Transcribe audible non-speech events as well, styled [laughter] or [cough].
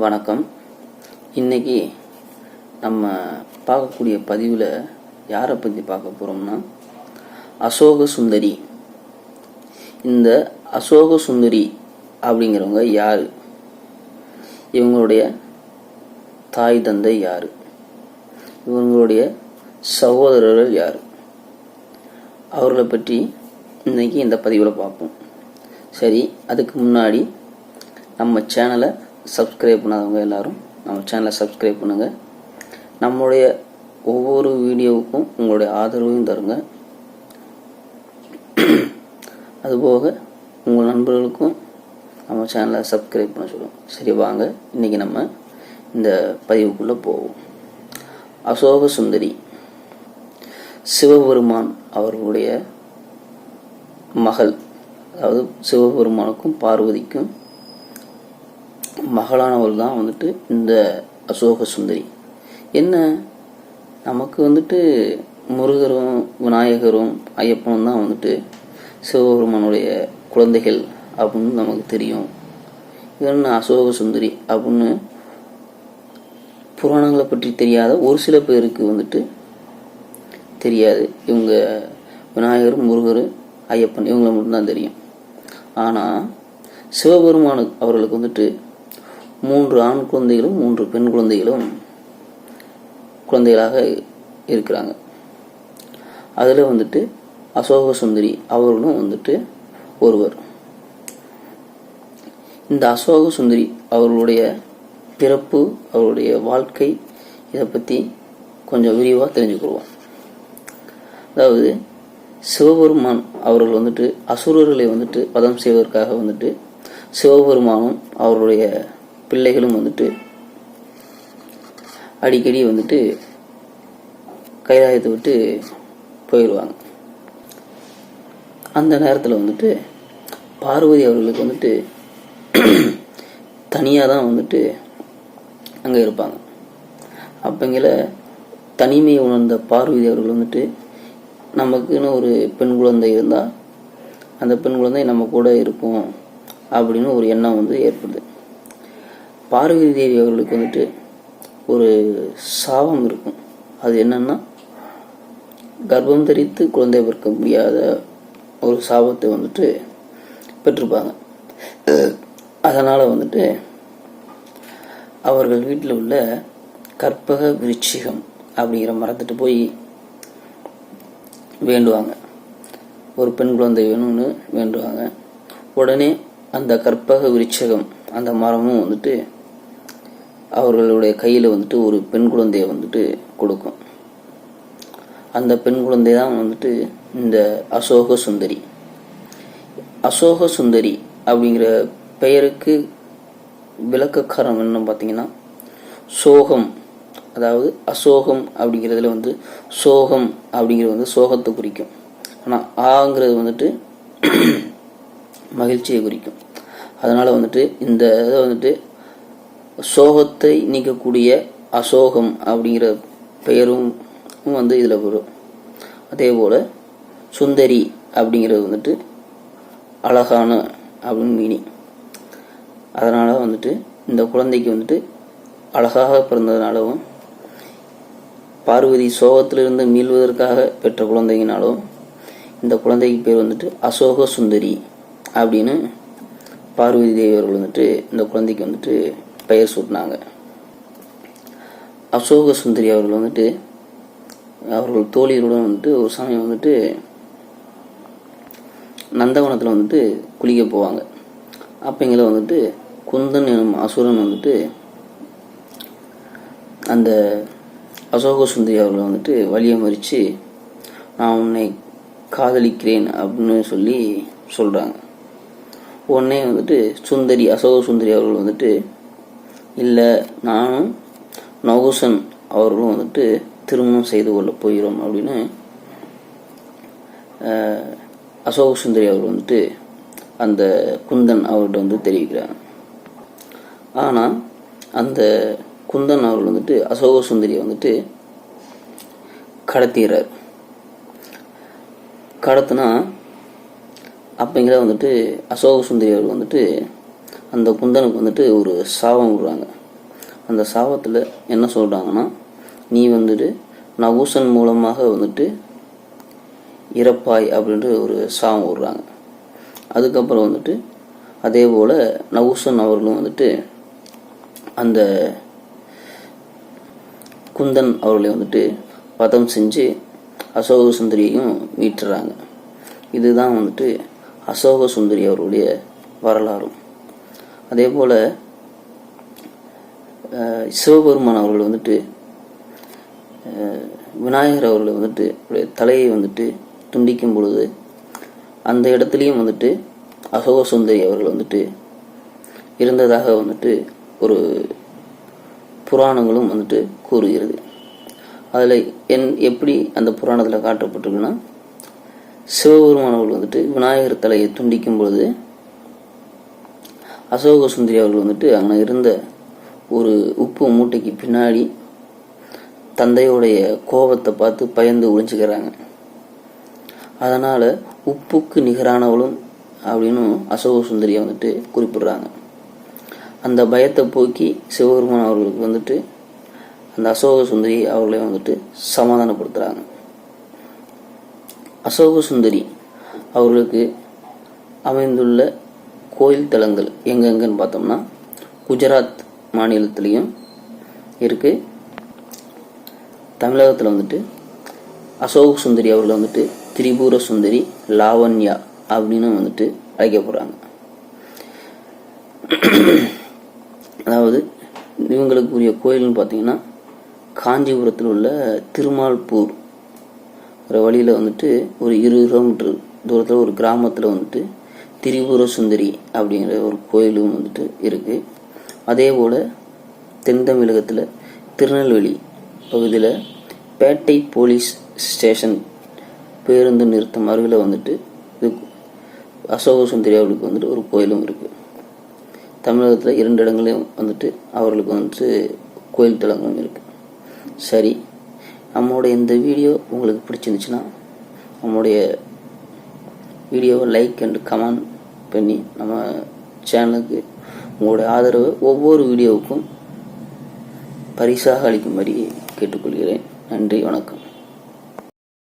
வணக்கம். இன்னைக்கு நம்ம பார்க்கக்கூடிய பதிவில் யாரை பற்றி பார்க்க போகிறோம்னா அசோக சுந்தரி. இந்த அசோக சுந்தரி அப்படிங்கிறவங்க யார்? இவங்களுடைய தாய் தந்தை யார்? இவங்களுடைய சகோதரர்கள் யார்? அவர்களை பற்றி இன்னைக்கு இந்த பதிவில் பார்ப்போம். சரி அதுக்கு முன்னாடி நம்ம சேனலை சப்ஸ்கிரைப் பண்ணாதவங்க எல்லோரும் நம்ம சேனலை சப்ஸ்கிரைப் பண்ணுங்கள் நம்மளுடைய ஒவ்வொரு வீடியோவுக்கும் உங்களுடைய ஆதரவையும் தருங்க. [clears throat] அதுபோக உங்கள் நண்பர்களுக்கும் நம்ம சேனலை சப்ஸ்கிரைப் பண்ண சொல்லுவோம். சரி வாங்க. இன்றைக்கி நம்ம இந்த பதிவுக்குள்ளே போவோம். அசோக சுந்தரி சிவபெருமான் அவர்களுடைய மகள் அதாவது சிவபெருமானுக்கும் பார்வதிக்கும் மகளானவள் தான் வந்துட்டு இந்த அசோக சுந்தரி. என்ன? நமக்கு வந்துட்டு முருகரும் விநாயகரும் ஐயப்பனும் தான் வந்துட்டு சிவபெருமானுடைய குழந்தைகள் அப்படின்னு நமக்கு தெரியும். இவன் அசோக சுந்தரி அப்படின்னு புராணங்களை பற்றி தெரியாத ஒரு சில பேருக்கு வந்துட்டு தெரியாது. இவங்க விநாயகர் முருகர் ஐயப்பன் இவங்களை மட்டும்தான் தெரியும். ஆனால் சிவபெருமானு அவர்களுக்கு வந்துட்டு மூன்று ஆண் குழந்தைகளும் மூன்று பெண் குழந்தைகளும் குழந்தைகளாக இருக்கிறாங்க. அதில் வந்துட்டு அசோக சுந்தரி அவர்களும் வந்துட்டு ஒருவர். இந்த அசோக சுந்தரி அவர்களுடைய பிறப்பு அவருடைய வாழ்க்கை இதை பற்றி கொஞ்சம் விரிவாக தெரிஞ்சுக்கொள்வோம். அதாவது சிவபெருமான் அவர்கள் வந்துட்டு அசுரர்களை வந்துட்டு வதம் செய்வதற்காக வந்துட்டு சிவபெருமானும் அவருடைய பிள்ளைகளும் வந்துட்டு அடிக்கடி வந்துட்டு கைலாயத்தை விட்டு போயிடுவாங்க அந்த நேரத்தில் வந்துட்டு பார்வதி அவர்களுக்கு வந்துட்டு தனியாக தான் வந்துட்டு அங்கே இருப்பாங்க. அப்பங்கில தனிமையை உணர்ந்த பார்வதி அவர்கள் வந்துட்டு நமக்குன்னு ஒரு பெண் குழந்தை இருந்தால் அந்த பெண் குழந்தை நம்ம கூட இருக்கும் அப்படின்னு ஒரு எண்ணம் வந்து ஏற்படுது. பார்வதி தேவி அவர்களுக்கு வந்துட்டு ஒரு சாபம் இருக்கும். அது என்னன்னா கர்ப்பம் தரித்து குழந்தை பிறக்க முடியாத ஒரு சாபத்தை வந்துட்டு பெற்றிருப்பாங்க. அதனால் வந்துட்டு அவர்கள் வீட்டில் உள்ள கற்பக விருச்சிகம் அப்படிங்கிற மரத்துட்டு போய் வேண்டுவாங்க. ஒரு பெண் குழந்தை வேணும்னு வேண்டுவாங்க. உடனே அந்த கற்பக விருட்சகம் அந்த மரமும் வந்துட்டு அவர்களுடைய கையில் வந்துட்டு ஒரு பெண் குழந்தையை வந்துட்டு கொடுக்கும். அந்த பெண் குழந்தை தான் வந்துட்டு இந்த அசோக சுந்தரி. அசோக சுந்தரி அப்படிங்கிற பெயருக்கு விளக்கக்காரம் என்னன்னு பார்த்தீங்கன்னா சோகம். அதாவது அசோகம் அப்படிங்கிறதுல வந்து சோகம் அப்படிங்கிறது வந்து சோகத்தை குறிக்கும். ஆனால் ஆங்கிறது வந்துட்டு மகிழ்ச்சியை குறிக்கும். அதனால் வந்துட்டு இந்த இதை வந்துட்டு சோகத்தை நீக்கக்கூடிய அசோகம் அப்படிங்கிற பெயரும் வந்து இதில் வரும். அதே போல் சுந்தரி அப்படிங்கிறது வந்துட்டு அழகான அப்படின்னு மீனிங் அதனால் வந்துட்டு இந்த குழந்தைக்கு வந்துட்டு அழகாக பிறந்ததுனாலும் பார்வதி சோகத்திலிருந்து மீள்வதற்காக பெற்ற குழந்தைங்கனாலும் இந்த குழந்தைக்கு பேர் வந்துட்டு அசோக சுந்தரி அப்படின்னு பார்வதி தேவி அவர்கள் வந்துட்டு இந்த குழந்தைக்கு வந்துட்டு பெயர் சூட்டினாங்க அசோக சுந்தரி அவர்கள் வந்துட்டு அவர்கள் தோழியருடன் வந்துட்டு ஒரு சமயம் வந்துட்டு நந்தவனத்தில் வந்துட்டு குளிக்க போவாங்க. அப்போங்கில வந்துட்டு குந்தன் எனும் அசுரன் வந்துட்டு அந்த அசோக சுந்தரி அவர்களை வந்துட்டு வழியை மறித்து நான் உன்னை காதலிக்கிறேன் அப்படின்னு சொல்லி சொல்கிறாங்க உடனே வந்துட்டு சுந்தரி அசோக சுந்தரி அவர்கள் வந்துட்டு இல்லை நானும் நவுசன் அவர்களும் வந்துட்டு திருமணம் செய்து கொள்ள போகிறோம் அப்படின்னு அசோக சுந்தரி அவர் வந்துட்டு அந்த குந்தன் அவர்கிட்ட வந்து தெரிவிக்கிறாங்க. ஆனால் அந்த குந்தன் அவர்கள் வந்துட்டு அசோக சுந்தரியை வந்துட்டு கடத்திடுறார். கடத்தினா அப்பங்கிற வந்துட்டு அசோக சுந்தரி அவர்கள் வந்துட்டு அந்த குந்தனுக்கு வந்துட்டு ஒரு சாபம் விடுறாங்க. அந்த சாபத்தில் என்ன சொல்கிறாங்கன்னா நீ வந்துட்டு நகூசன் மூலமாக வந்துட்டு இறப்பாய் அப்படின்ற ஒரு சாபம் விடுறாங்க. அதுக்கப்புறம் வந்துட்டு அதே போல் நகூசன் அவர்களும் வந்துட்டு அந்த குந்தன் அவர்களை வந்துட்டு பதம் செஞ்சு அசோக சுந்தரியையும் மீட்டுறாங்க. இதுதான் வந்துட்டு அசோக சுந்தரி அவருடைய வரலாறும். அதே போல் சிவபெருமான் அவர்கள் வந்துட்டு விநாயகர் அவர்கள் வந்துட்டு தலையை வந்துட்டு துண்டிக்கும் பொழுது அந்த இடத்துலையும் வந்துட்டு அசோக சுந்தரி அவர்கள் வந்துட்டு இருந்ததாக வந்துட்டு ஒரு புராணங்களும் வந்துட்டு கூறுகிறது. அதில் என் எப்படி அந்த புராணத்தில் காட்டப்பட்டிருக்குன்னா சிவபெருமானவர்கள் வந்துட்டு விநாயகர் தலையை துண்டிக்கும் பொழுது அசோக சுந்தரி அவர்கள் வந்துட்டு அங்கே இருந்த ஒரு உப்பு மூட்டைக்கு பின்னாடி தந்தையோடைய கோபத்தை பார்த்து பயந்து ஒளிஞ்சுக்கிறாங்க. அதனால் உப்புக்கு நிகரானவளும் அப்படின்னு அசோக சுந்தரியை வந்துட்டு குறிப்பிடுறாங்க. அந்த பயத்தை போக்கி சிவபெருமான் அவர்களுக்கு வந்துட்டு அந்த அசோக சுந்தரி அவர்களை வந்துட்டு சமாதானப்படுத்துகிறாங்க அசோக சுந்தரி அவர்களுக்கு அமைந்துள்ள கோயில் தலங்கள் எங்கெங்கன்னு பார்த்தோம்னா குஜராத் மாநிலத்திலையும் இருக்குது தமிழகத்தில் வந்துட்டு அசோக் சுந்தரி அவர்கள் வந்துட்டு திரிபுர சுந்தரி லாவண்யா அப்படின்னு வந்துட்டு அழைக்கப்படுறாங்க. அதாவது இவங்களுக்கு உரிய கோயில்னு பார்த்தீங்கன்னா காஞ்சிபுரத்தில் உள்ள திருமால்பூர். ஒரு வழியில் வந்துட்டு ஒரு இருபது கிலோமீட்டர் தூரத்தில் ஒரு கிராமத்தில் வந்துட்டு திரிபுர சுந்தரி அப்படிங்கிற ஒரு கோயிலும் வந்துட்டு இருக்குது அதே போல் தென் தமிழகத்தில் திருநெல்வேலி பகுதியில் பேட்டை போலீஸ் ஸ்டேஷன் பேருந்து நிறுத்தம் அருகில் வந்துட்டு இது அசோக சுந்தரி அவர்களுக்கு வந்துட்டு ஒரு கோயிலும் இருக்குது தமிழகத்தில் இரண்டு இடங்களையும் வந்துட்டு அவர்களுக்கு வந்துட்டு கோயில் தலங்களும் இருக்குது சரி நம்மளோட இந்த வீடியோ உங்களுக்கு பிடிச்சிருந்துச்சுன்னா நம்மளுடைய வீடியோவை லைக் அண்ட் கமெண்ட் பண்ணி நம்ம சேனலுக்கு உங்களுடைய ஆதரவு ஒவ்வொரு வீடியோவுக்கும் பரிசாக அளிக்கும்படி கேட்டுக்கொள்கிறேன். நன்றி வணக்கம்.